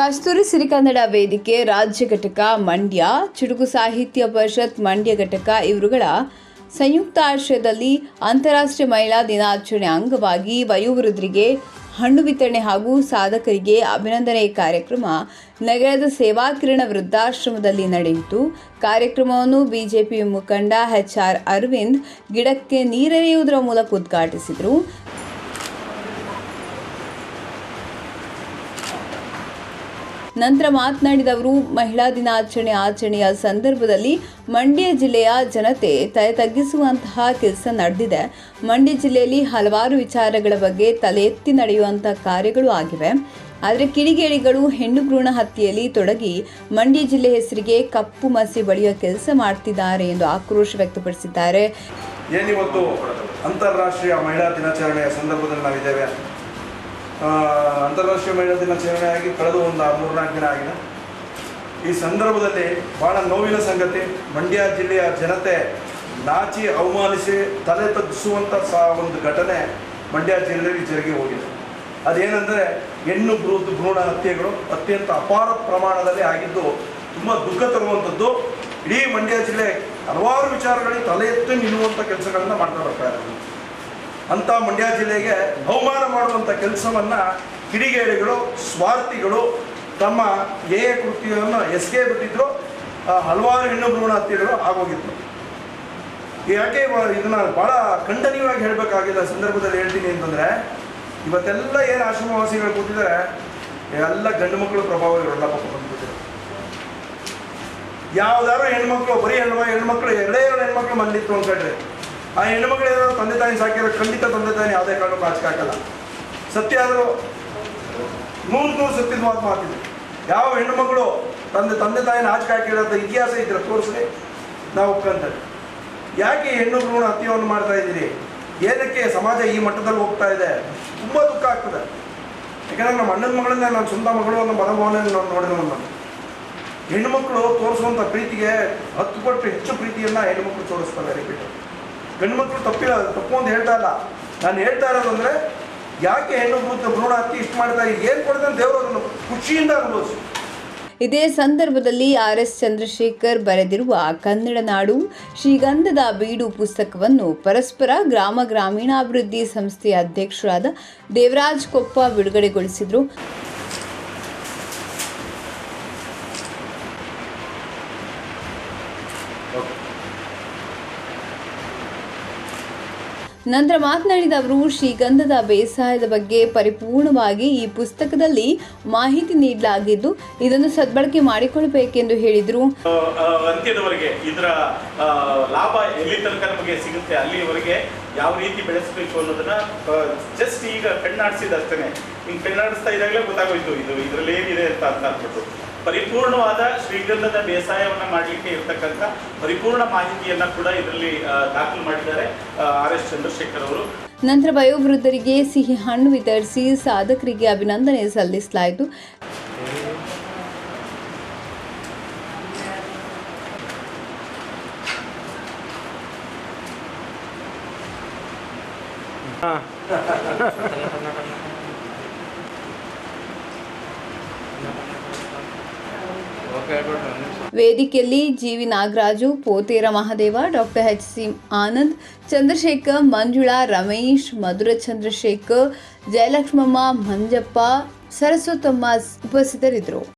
ಕಸ್ತೂರಿ ಸಿರಿಕನ್ನಡ ವೇದಿಕೆ ರಾಜ್ಯ ಘಟಕ ಮಂಡ್ಯ, ಚುಟುಕು ಸಾಹಿತ್ಯ ಪರಿಷತ್ ಮಂಡ್ಯ ಘಟಕ ಇವರುಗಳ ಸಂಯುಕ್ತ ಆಶ್ರಯದಲ್ಲಿ ಅಂತಾರಾಷ್ಟ್ರೀಯ ಮಹಿಳಾ ದಿನಾಚರಣೆ ಅಂಗವಾಗಿ ವಯೋವೃದ್ಧರಿಗೆ ಹಣ್ಣು ವಿತರಣೆ ಹಾಗೂ ಸಾಧಕರಿಗೆ ಅಭಿನಂದನೆ ಕಾರ್ಯಕ್ರಮ ನಗರದ ಸೇವಾಕಿರಣ ವೃದ್ಧಾಶ್ರಮದಲ್ಲಿ ನಡೆಯಿತು. ಕಾರ್ಯಕ್ರಮವನ್ನು ಬಿಜೆಪಿ ಮುಖಂಡ ಎಚ್ ಆರ್ ಅರವಿಂದ್ ಗಿಡಕ್ಕೆ ನೀರೆರೆಯುವುದರ ಮೂಲಕ ಉದ್ಘಾಟಿಸಿದರು. ನಂತರ ಮಾತನಾಡಿದ ಅವರು, ಮಹಿಳಾ ದಿನಾಚರಣೆ ಆಚರಣೆಯ ಸಂದರ್ಭದಲ್ಲಿ ಮಂಡ್ಯ ಜಿಲ್ಲೆಯ ಜನತೆ ತಲೆ ತಗ್ಗಿಸುವಂತಹ ಕೆಲಸ ನಡೆದಿದೆ. ಮಂಡ್ಯ ಜಿಲ್ಲೆಯಲ್ಲಿ ಹಲವಾರು ವಿಚಾರಗಳ ಬಗ್ಗೆ ತಲೆ ಎತ್ತಿ ನಡೆಯುವಂತಹ ಕಾರ್ಯಗಳು ಆಗಿವೆ. ಆದರೆ ಕಿಡಿಗೇಡಿಗಳು ಹೆಣ್ಣು ಭ್ರೂಣ ಹತ್ಯೆಯಲ್ಲಿ ತೊಡಗಿ ಮಂಡ್ಯ ಜಿಲ್ಲೆ ಹೆಸರಿಗೆ ಕಪ್ಪು ಮಸಿ ಬಳಿಯುವ ಕೆಲಸ ಮಾಡ್ತಿದ್ದಾರೆ ಎಂದು ಆಕ್ರೋಶ ವ್ಯಕ್ತಪಡಿಸಿದ್ದಾರೆ. ಏನಿವತ್ತು ಅಂತಾರಾಷ್ಟ್ರೀಯ ಮಹಿಳಾ ದಿನಾಚರಣೆಯ ಸಂದರ್ಭದಲ್ಲಿ ನಾವಿದ್ದೇವೆ. ಅಂತಾರಾಷ್ಟ್ರೀಯ ಮಹಿಳಾ ದಿನಾಚರಣೆಯಾಗಿ ಕಳೆದ ಒಂದು ಮೂರ್ನಾಲ್ಕು ದಿನ ಆಗಿದೆ. ಈ ಸಂದರ್ಭದಲ್ಲಿ ಭಾಳ ನೋವಿನ ಸಂಗತಿ, ಮಂಡ್ಯ ಜಿಲ್ಲೆಯ ಜನತೆ ನಾಚಿ ಅವಮಾನಿಸಿ ತಲೆ ತಗ್ಗಿಸುವಂಥ ಒಂದು ಘಟನೆ ಮಂಡ್ಯ ಜಿಲ್ಲೆಯಲ್ಲಿ ಜರುಗಿ ಹೋಗಿದೆ. ಅದೇನೆಂದರೆ ಹೆಣ್ಣು ಭ್ರೂ ಭ್ರೂಣ ಹತ್ಯೆಗಳು ಅತ್ಯಂತ ಅಪಾರ ಪ್ರಮಾಣದಲ್ಲಿ ಆಗಿದ್ದು, ತುಂಬ ದುಃಖ ತರುವಂಥದ್ದು ಇಡೀ ಮಂಡ್ಯ ಜಿಲ್ಲೆ ಹಲವಾರು ವಿಚಾರಗಳಿಗೆ ತಲೆ ಎತ್ತಿ ನಿಲ್ಲುವಂಥ ಕೆಲಸಗಳನ್ನ ಮಾಡ್ತಾ ಬರ್ತಾ ಇದ್ದಾರೆ. ಅಂಥ ಮಂಡ್ಯ ಜಿಲ್ಲೆಗೆ ಬಹುಮಾನ ಮಾಡುವಂಥ ಕೆಲಸವನ್ನು ಕಿಡಿಗೇಡಿಗಳು, ಸ್ವಾರ್ಥಿಗಳು ತಮ್ಮ ಏ ಕೃತ್ಯವನ್ನು ಎಸ್ಗೆ ಬಿಟ್ಟಿದ್ರು. ಹಲವಾರು ಹೆಣ್ಣು ಭ್ರೂಣ ಹತ್ಯೆಗಳು ಆಗೋಗಿತ್ತು. ಯಾಕೆ ಇದನ್ನ ಭಾಳ ಖಂಡನೀಯವಾಗಿ ಹೇಳಬೇಕಾಗಿಲ್ಲ ಸಂದರ್ಭದಲ್ಲಿ ಹೇಳ್ತೀನಿ ಅಂತಂದರೆ, ಇವತ್ತೆಲ್ಲ ಏನು ಆಶ್ರಮವಾಸಿಗಳು ಕೂತಿದ್ದಾರೆ, ಎಲ್ಲ ಗಂಡು ಮಕ್ಕಳು ಪ್ರಭಾವ ಬಂದ್ಬಿಟ್ಟಿದ್ದಾರೆ. ಯಾವ್ದಾದ್ರು ಹೆಣ್ಮಕ್ಳು ಬರೀ ಹೆಣ್ಮ ಹೆಣ್ಮಕ್ಳು ಎರಡೇ ಎರಡು ಹೆಣ್ಮಕ್ಳು ಅಂತ ಅನ್ಕೊಂಡ್ರೆ ಆ ಹೆಣ್ಮಕ್ಳು ತಂದೆ ತಾಯಿ ಸಾಕಿರೋ ಖಂಡಿತ ತಂದೆ ತಾಯಿ ಯಾವುದೇ ಕಾರಣಕ್ಕೂ ಆಚೆ ಹಾಕಲ್ಲ. ಸತ್ಯ ಆದರೂ ನೂರು ನೂರು ಸತ್ಯದ ಮಾತು ಮಾತಿದೆ. ಯಾವ ಹೆಣ್ಣುಮಗಳು ತಂದೆ ತಂದೆ ತಾಯಿನ ಆಚೆ ಹಾಕಿರೋಂಥ ಇತಿಹಾಸ ಇದ್ರೆ ತೋರಿಸ್ಲಿ ನಾವು ಒಪ್ಕೊಂತೇವೆ. ಯಾಕೆ ಹೆಣ್ಣು ಭ್ರೂಣ ಹತ್ಯೆಯನ್ನು ಮಾಡ್ತಾ ಇದ್ದೀರಿ? ಏನಕ್ಕೆ ಸಮಾಜ ಈ ಮಟ್ಟದಲ್ಲಿ ಹೋಗ್ತಾ ಇದೆ? ತುಂಬ ದುಃಖ ಆಗ್ತದೆ. ಯಾಕಂದ್ರೆ ನಮ್ಮ ಅಣ್ಣನ ಮಗಳನ್ನ ನನ್ನ ಸ್ವಂತ ಮಗಳು ಅನ್ನೋ ಮನೋಭಾವನೆ ನಾನು ನೋಡಿದವನು ನಾನು ಹೆಣ್ಣುಮಕ್ಕಳು ತೋರಿಸುವಂಥ ಪ್ರೀತಿಗೆ ಹತ್ತು ಪಟ್ಟು ಹೆಚ್ಚು ಪ್ರೀತಿಯನ್ನು ಹೆಣ್ಣುಮಕ್ಕಳು ತೋರಿಸ್ತಾರೆ ರಿಪೀಟ್ ಗಂಡುಮಕ್ಕಳು ತಪ್ಪಿಲ್ಲ, ತಪ್ಪು ಅಂತ ಹೇಳ್ತಾ ಇಲ್ಲ. ನಾನು ಹೇಳ್ತಾ ಇರೋದು ಅಂದರೆ, ಯಾಕೆ ಹೆಣ್ಣು ಭೂತ ಭ್ರೂಣ ಹತ್ತಿ ಇಷ್ಟು ಮಾಡ್ತಾ ಏನು ಕೊಡ್ತಾನೆ ದೇವರು ಅದನ್ನು ಖುಷಿಯಿಂದ ಅನುಭವಿಸಿ. ಇದೇ ಸಂದರ್ಭದಲ್ಲಿ ಆರ್ ಎಸ್ ಚಂದ್ರಶೇಖರ್ ಬರೆದಿರುವ ಕನ್ನಡ ನಾಡು, ಶ್ರೀಗಂಧದ ಬೀಡು ಪುಸ್ತಕವನ್ನು ಪರಸ್ಪರ ಗ್ರಾಮ ಗ್ರಾಮೀಣಾಭಿವೃದ್ಧಿ ಸಂಸ್ಥೆಯ ಅಧ್ಯಕ್ಷರಾದ ದೇವರಾಜ್ ಕೊಪ್ಪ ಬಿಡುಗಡೆಗೊಳಿಸಿದರು. ನಂತರ ಮಾತನಾಡಿದ ಅವರು ಶ್ರೀಗಂಧದ ಬೇಸಾಯದ ಬಗ್ಗೆ ಪರಿಪೂರ್ಣವಾಗಿ ಈ ಪುಸ್ತಕದಲ್ಲಿ ಮಾಹಿತಿ ನೀಡಲಾಗಿದ್ದು, ಇದನ್ನು ಸದ್ಬಳಕೆ ಮಾಡಿಕೊಳ್ಳಬೇಕೆಂದು ಹೇಳಿದರು. ಅಂತ್ಯದವರೆಗೆ ಇದರ ಲಾಭ ಎಲ್ಲಿ ತನಕ ನಮಗೆ ಸಿಗುತ್ತೆ, ಅಲ್ಲಿವರೆಗೆ ಯಾವ ರೀತಿ ಬೆಳೆಸಬೇಕು ಅನ್ನೋದನ್ನ ಜಸ್ಟ್ ಈಗ ಕಣ್ಣಾಡಿಸಿದ ಅಷ್ಟೇ ಹಿಂಗೆ ಕಣ್ಣಾಡಿಸ್ತಾ ಇದ್ದಾಗಲೇ ಗೊತ್ತಾಗೋಯ್ತು, ಇದು ಇದರಲ್ಲಿ ಏನಿದೆ ಅಂತ ಅಂತ ಅಂದ್ಬಿಟ್ಟು. ಪರಿಪೂರ್ಣವಾದ ಶ್ರೀಗಂಧದ ಬೇಸಾಯವನ್ನ ಮಾಡಲಿಕ್ಕೆ ಇರತಕ್ಕಂಥ ಪರಿಪೂರ್ಣ ಮಾಹಿತಿಯನ್ನ ಕೂಡ ಇದರಲ್ಲಿ ದಾಖಲು ಮಾಡಿದ್ದಾರೆ ಆರ್ ಎಸ್ ಚಂದ್ರಶೇಖರ್ ಅವರು. ನಂತರ ವಯೋವೃದ್ಧರಿಗೆ ಸಿಹಿ ಹಣ್ಣು ವಿತರಿಸಿ ಸಾಧಕರಿಗೆ ಅಭಿನಂದನೆ ಸಲ್ಲಿಸಲಾಯಿತು. ವೇದಿಕೆಯಲ್ಲಿ G V Nagaraju, Potera Mahadeva, doctor H C Anand, Chandrashekhar, Manjula, Ramesh, Madhura Chandrashekhar, Jayalakshmamma, Manjappa, Saraswatamma ಉಪಸ್ಥಿತರಿದ್ದರು.